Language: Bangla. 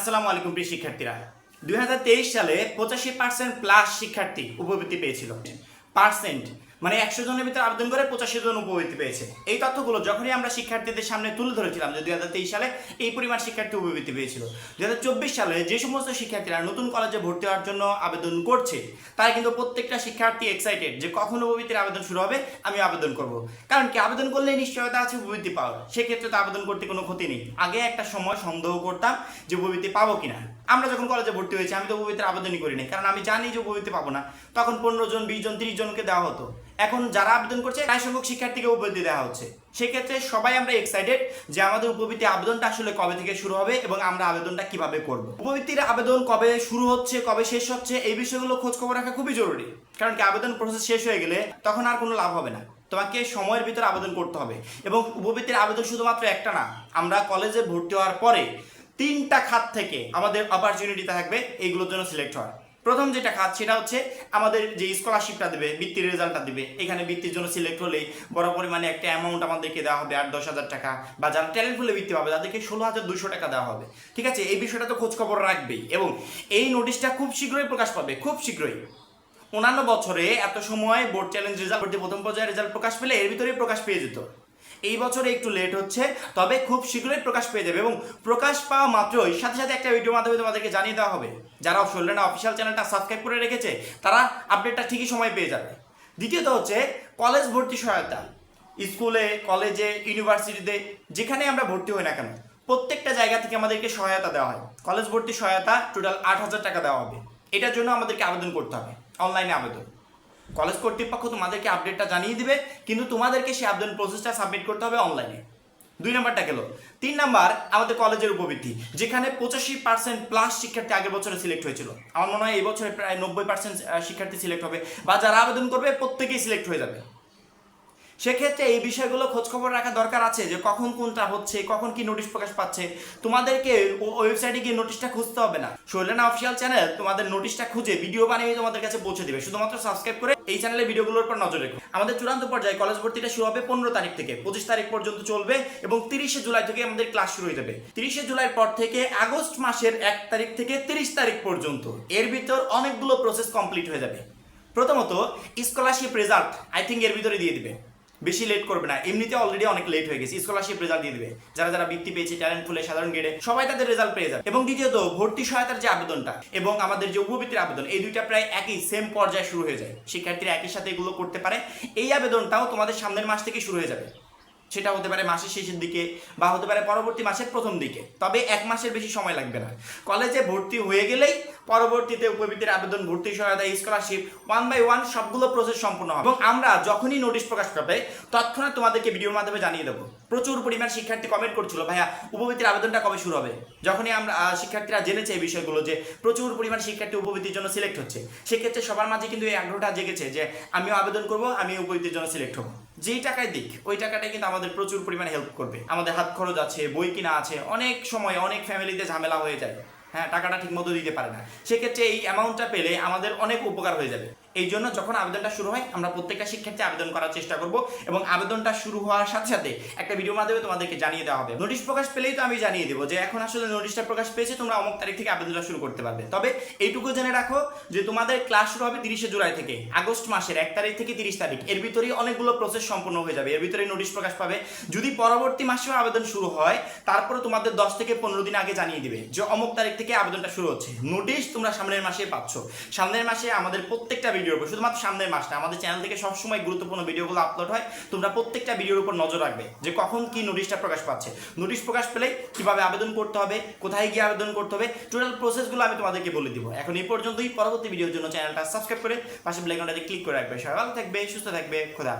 আসসালামু আলাইকুম প্রিয় শিক্ষার্থীরা। দুই হাজার তেইশ সালে পঁচাশি পার্সেন্ট প্লাস শিক্ষার্থী উপবৃত্তি পেয়েছিল। পার্সেন্ট মানে একশো জনের ভিতরে আবেদন করে পঁচাশি জন উপবৃত্তি পেয়েছে। এই তথ্যগুলো যখনই আমরা শিক্ষার্থীদের সামনে তুলে ধরেছিলাম যে দুই হাজার তেইশ সালে এই পরিমাণ শিক্ষার্থী উপবৃত্তি পেয়েছিল, দুই হাজার চব্বিশ সালে যে সমস্ত শিক্ষার্থীরা নতুন কলেজে ভর্তি হওয়ার জন্য আবেদন করছে, তারা কিন্তু প্রত্যেকটা শিক্ষার্থী এক্সাইটেড যে কখন উপবৃত্তির আবেদন শুরু হবে আমি আবেদন করব। কারণ কি, আবেদন করলে নিশ্চয়তা আছে উপবৃত্তি পাওয়ার। সেক্ষেত্রে তো আবেদন করতে কোনো ক্ষতি নেই। আগে একটা সময় সন্দেহ করতাম যে উপবৃত্তি পাবো কিনা। আমরা যখন কলেজে ভর্তি হয়েছি, আমি তো উপবৃত্তির আবেদনই করিনি, কারণ আমি জানি যে উপবৃত্তি পাবো না। তখন পনেরো জন, বিশ জন, তিরিশ জনকে দেওয়া হতো। এখন যারা আবেদন করছে, প্রায় সংখ্যক শিক্ষার্থীকে উপবৃত্তি দেওয়া হচ্ছে। সেক্ষেত্রে সবাই আমরা এক্সাইটেড যে আমাদের উপবৃত্তি আবেদনটা আসলে কবে থেকে শুরু হবে এবং আমরা আবেদনটা কীভাবে করব। উপবৃত্তির আবেদন কবে শুরু হচ্ছে, কবে শেষ হচ্ছে, এই বিষয়গুলো খোঁজ খবর রাখা খুবই জরুরি। কারণ কি, আবেদন প্রসেস শেষ হয়ে গেলে তখন আর কোনো লাভ হবে না। তোমাকে সময়ের ভিতরে আবেদন করতে হবে। এবং উপবৃত্তির আবেদন শুধুমাত্র একটা না, আমরা কলেজে ভর্তি হওয়ার পরে তিনটা খাত থেকে আমাদের অপরচুনিটি থাকবে, এইগুলোর জন্য সিলেক্ট হওয়ার প্রথম যেটা খাত, সেটা হচ্ছে আমাদের যে স্কলারশিপটা দেবে, বৃত্তির রেজাল্টটা দিবে। এখানে বৃত্তির জন্য সিলেক্ট হলেই বড় পরিমাণে একটা অ্যামাউন্ট আমাদেরকে দেওয়া হবে, আট দশ হাজার টাকা। বা যারা ট্যালেন্ট ফুলে বৃত্তি পাবে, তাদেরকে ষোলো হাজার দুশো টাকা দেওয়া হবে। ঠিক আছে? এই বিষয়টা তো খোঁজ খবর রাখবেই। এবং এই নোটিশটা খুব শীঘ্রই প্রকাশ পাবে, খুব শীঘ্রই। অন্যান্য বছরে এত সময় বোর্ড চ্যালেঞ্জ রেজাল্ট প্রথম পর্যায়ে রেজাল্ট প্রকাশ পেলে এর ভিতরেই প্রকাশ পেয়ে যেত। এই বছরে একটু লেট হচ্ছে, তবে খুব শীঘ্রই প্রকাশ পেয়ে যাবে এবং প্রকাশ পাওয়া মাত্রই সাথে সাথে একটা ভিডিও মাধ্যমে তোমাদেরকে জানিয়ে দেওয়া হবে। যারা সল্লেনা অফিসিয়াল চ্যানেলটা সাবস্ক্রাইব করে রেখেছে, তারা আপডেটটা ঠিকই সময় পেয়ে যাবে। দ্বিতীয়ত হচ্ছে কলেজ ভর্তি সহায়তা। স্কুলে কলেজে ইউনিভার্সিটিতে যেখানে আমরা ভর্তি হই না কেন, প্রত্যেকটা জায়গা থেকে আমাদেরকে সহায়তা দেওয়া হয়। কলেজ ভর্তি সহায়তা টোটাল আট হাজার টাকা দেওয়া হবে। এটার জন্য আমাদেরকে আবেদন করতে হবে অনলাইনে আবেদন। কলেজ কর্তৃপক্ষ তোমাদেরকে আপডেটটা জানিয়ে দিবে, কিন্তু তোমাদেরকে সেই আবেদন প্রসেসটা সাবমিট করতে হবে অনলাইনে দুই নাম্বারটা গেল। তিন নাম্বার, আমাদের কলেজের উপবৃত্তি, যেখানে পঁচাশি পার্সেন্ট প্লাস শিক্ষার্থী আগের বছরে সিলেক্ট হয়েছিল। আমার মনে হয় এই বছরে প্রায় নব্বই পার্সেন্ট শিক্ষার্থী সিলেক্ট হবে, বা যারা আবেদন করবে প্রত্যেকেই সিলেক্ট হয়ে যাবে। সেক্ষেত্রে এই বিষয়গুলো খোঁজখবর রাখা দরকার আছে যে কখন কোনটা হচ্ছে, কখন কি নোটিশ প্রকাশ পাচ্ছে। তোমাদেরকে ওয়েবসাইটে গিয়ে নোটিশটা খুঁজতে হবে না। শৈলেনা অফিসিয়াল চ্যানেল তোমাদের নোটিশটা খুঁজে ভিডিও বানিয়ে তোমাদের কাছে পৌঁছে দেবে। শুধুমাত্র সাবস্ক্রাইব করে এই চ্যানেলের ভিডিওগুলোর উপর নজর রেখো। আমাদের চূড়ান্ত পর্যায়ে কলেজ ভর্তিটা শুরু হবে পনেরো তারিখ থেকে। পঁচিশ তারিখ পর্যন্ত চলবে এবং তিরিশে জুলাই থেকে আমাদের ক্লাস শুরু হয়ে যাবে। তিরিশে জুলাইয়ের পর থেকে আগস্ট মাসের এক তারিখ থেকে তিরিশ তারিখ পর্যন্ত এর ভিতর অনেকগুলো প্রসেস কমপ্লিট হয়ে যাবে। প্রথমত স্কলারশিপ রেজাল্ট আই থিঙ্ক এর ভিতরে দিয়ে দিবে। বেশি লেট করবে না। এমনিতে অলরেডি অনেক লেট হয়ে গেছে। স্কলারশিপ রেজাল্ট দিয়ে দিবে। যারা যারা বৃত্তি পেয়েছে ট্যালেন্ট ফুলে সাধারণ গ্রেডে সবাই তাদের রেজাল্ট পেয়ে যাবে। এবং দ্বিতীয়ত, ভর্তি সহায়তার যে আবেদনটা এবং আমাদের যে উপবৃত্তির আবেদন, এই দুইটা প্রায় একই সেম পর্যায়ে শুরু হয়ে যায়। শিক্ষার্থীরা একই সাথে এগুলো করতে পারে। এই আবেদনটাও তোমাদের সামনের মাস থেকে শুরু হয়ে যাবে। সেটা হতে পারে মাসের শেষের দিকে বা হতে পারে পরবর্তী মাসের প্রথম দিকে। তবে এক মাসের বেশি সময় লাগবে না। কলেজে ভর্তি হয়ে গেলেই পরবর্তীতে উপবৃত্তির আবেদন, ভর্তি সহায়তা স্কলারশিপ ওয়ান বাই ওয়ান সবগুলো প্রসেস সম্পূর্ণ হবে। এবং আমরা যখনই নোটিশ প্রকাশ পাবে তৎক্ষণাৎ তোমাদেরকে ভিডিওর মাধ্যমে জানিয়ে দেবো। প্রচুর পরিমাণ শিক্ষার্থী কমেন্ট করছিল, ভাইয়া, উপবৃত্তির আবেদনটা কবে শুরু হবে? যখনই আমরা শিক্ষার্থীরা জেনেছে এই বিষয়গুলো যে প্রচুর পরিমাণ শিক্ষার্থী উপবৃত্তির জন্য সিলেক্ট হচ্ছে। সেক্ষেত্রে সবার মাঝে কিন্তু এই আগ্রহটা জেগেছে যে, আমিও আবেদন করব আমি উপবৃত্তির জন্য সিলেক্ট হব। যেই টাকায় দিক, ওই টাকাটাই কিন্তু আমাদের প্রচুর পরিমাণে হেল্প করবে। আমাদের হাত খরচ আছে, বই কিনা আছে, অনেক সময় অনেক ফ্যামিলিতে ঝামেলা হয়ে যায়। হ্যাঁ টাকাটা ঠিক মতো দিতে পারে না। সেক্ষেত্রে এই অ্যামাউন্টটা পেলে আমাদের অনেক উপকার হয়ে যাবে। এই জন্য যখন আবেদনটা শুরু হয়, আমরা প্রত্যেকটা শিক্ষার্থী আবেদন করার চেষ্টা করব এবং আবেদনটা শুরু হওয়ার সাথে সাথে একটা ভিডিও মাধ্যমে তোমাদেরকে জানিয়ে দেওয়া হবে। নোটিশ প্রকাশ পেলেই তো আমি জানিয়ে দেবো যে এখন আসলে নোটিশটা প্রকাশ পেয়েছে, তোমরা অমুক তারিখ থেকে আবেদনটা শুরু করতে পারবে। তবে এইটুকু জেনে রাখো যে তোমাদের ক্লাস শুরু হবে তিরিশে জুলাই থেকে, আগস্ট মাসের এক তারিখ থেকে তিরিশ তারিখ। এর ভিতরেই অনেকগুলো প্রসেস সম্পূর্ণ হয়ে যাবে। এর ভিতরে নোটিশ প্রকাশ পাবে। যদি পরবর্তী মাসেও আবেদন শুরু হয়, তারপরে তোমাদের দশ থেকে পনেরো দিন আগে জানিয়ে দিবে যে অমুক তারিখ থেকে আবেদনটা শুরু হচ্ছে। নোটিশ তোমরা সামনের মাসে পাচ্ছ। সামনের মাসে আমাদের প্রত্যেকটা ভিডিওর উপর শুধুমাত্র সামনের মাসটা। আমাদের চ্যানেল থেকে সবসময় গুরুত্বপূর্ণ ভিডিওগুলো আপলোড হয়। তোমরা প্রত্যেকটা ভিডিওর উপর নজর রাখবে যে কখন কি নোটিশটা প্রকাশ পাচ্ছে। নোটিশ প্রকাশ পেলে কীভাবে আবেদন করতে হবে, কোথায় গিয়ে আবেদন করতে হবে টোটাল প্রসেসগুলো আমি তোমাদেরকে বলে দিব। এখন এই পর্যন্তই। পরবর্তী ভিডিওর জন্য চ্যানেলটা সাবস্ক্রাইব করে পাশে ব্ল্যাক ক্লিক করে রাখবে। সবাই ভালো থাকবে, সুস্থ থাকবে, খোদা।